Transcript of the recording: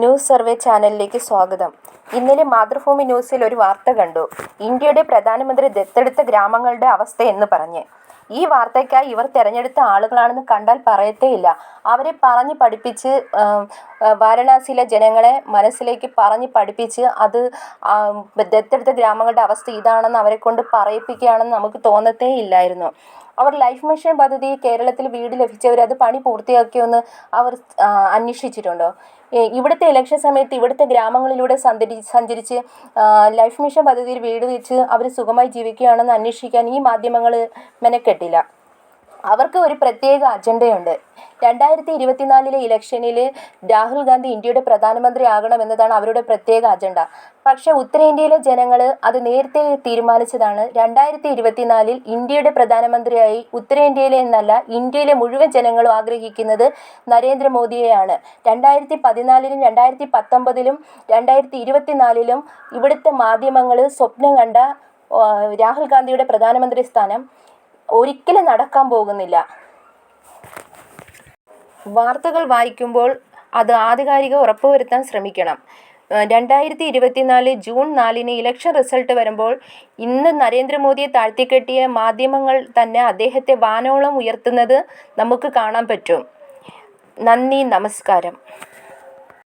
News survey ചാനലിലേക്ക് സ്വാഗതം. ഇന്നലെ മാതൃഭൂമി ന്യൂസിൽ ഒരു വാർത്ത കണ്ടു. ഇന്ത്യയുടെ പ്രധാനമന്ത്രി ദത്തെടുത്ത ഗ്രാമങ്ങളുടെ അവസ്ഥ എന്ന് പറഞ്ഞ്. ഈ വാർത്തയ്ക്കായി ഇവർ തിരഞ്ഞെടുത്ത ആളുകളാണെന്ന് കണ്ടാൽ പറയത്തേയില്ല അവരെ പറഞ്ഞ് പഠിപ്പിച്ച് വാരണാസിയിലെ ജനങ്ങളെ മനസ്സിലേക്ക് പറഞ്ഞ് പഠിപ്പിച്ച് അത് ദത്തെടുത്ത ഗ്രാമങ്ങളുടെ അവസ്ഥ ഇതാണെന്ന് അവരെ കൊണ്ട് പറയിപ്പിക്കുകയാണെന്ന് നമുക്ക് തോന്നത്തേ ഇല്ലായിരുന്നു. അവർ ലൈഫ് മിഷൻ പദ്ധതി കേരളത്തിൽ വീട് ലഭിച്ചവർ അത് പണി പൂർത്തിയാക്കിയോന്ന് അവർ അന്വേഷിച്ചിട്ടുണ്ടോ? ഇവിടുത്തെ ഇലക്ഷൻ സമയത്ത് ഇവിടുത്തെ ഗ്രാമങ്ങളിലൂടെ സഞ്ചരി സഞ്ചരിച്ച് ലൈഫ് മിഷൻ പദ്ധതിയിൽ വീട് വെച്ച് അവർ സുഖമായി ജീവിക്കുകയാണെന്ന് അന്വേഷിക്കാൻ ഈ മാധ്യമങ്ങൾ മെനക്കെട്ടില്ല. അവർക്ക് ഒരു പ്രത്യേക അജണ്ടയുണ്ട്. രണ്ടായിരത്തി ഇരുപത്തിനാലിലെ ഇലക്ഷനിൽ രാഹുൽ ഗാന്ധി ഇന്ത്യയുടെ പ്രധാനമന്ത്രി ആകണം എന്നതാണ് അവരുടെ പ്രത്യേക അജണ്ട. പക്ഷെ ഉത്തരേന്ത്യയിലെ ജനങ്ങൾ അത് നേരത്തെ തീരുമാനിച്ചതാണ്. രണ്ടായിരത്തി ഇരുപത്തിനാലിൽ ഇന്ത്യയുടെ പ്രധാനമന്ത്രിയായി ഉത്തരേന്ത്യയിലെ എന്നല്ല ഇന്ത്യയിലെ മുഴുവൻ ജനങ്ങളും ആഗ്രഹിക്കുന്നത് നരേന്ദ്രമോദിയെയാണ്. രണ്ടായിരത്തി പതിനാലിലും രണ്ടായിരത്തി പത്തൊമ്പതിലും രണ്ടായിരത്തി ഇരുപത്തിനാലിലും ഇവിടുത്തെ മാധ്യമങ്ങൾ സ്വപ്നം കണ്ട രാഹുൽ ഗാന്ധിയുടെ പ്രധാനമന്ത്രി സ്ഥാനം ഒരിക്കലും നടക്കാൻ പോകുന്നില്ല. വാർത്തകൾ വായിക്കുമ്പോൾ അത് ആധികാരിക ഉറപ്പുവരുത്താൻ ശ്രമിക്കണം. രണ്ടായിരത്തി ഇരുപത്തിനാല് ജൂൺ നാലിന് ഇലക്ഷൻ റിസൾട്ട് വരുമ്പോൾ ഇന്ന് നരേന്ദ്രമോദിയെ താഴ്ത്തിക്കെട്ടിയ മാധ്യമങ്ങൾ തന്നെ അദ്ദേഹത്തെ വാനോളം ഉയർത്തുന്നത് നമുക്ക് കാണാൻ പറ്റും. നന്ദി നമസ്കാരം.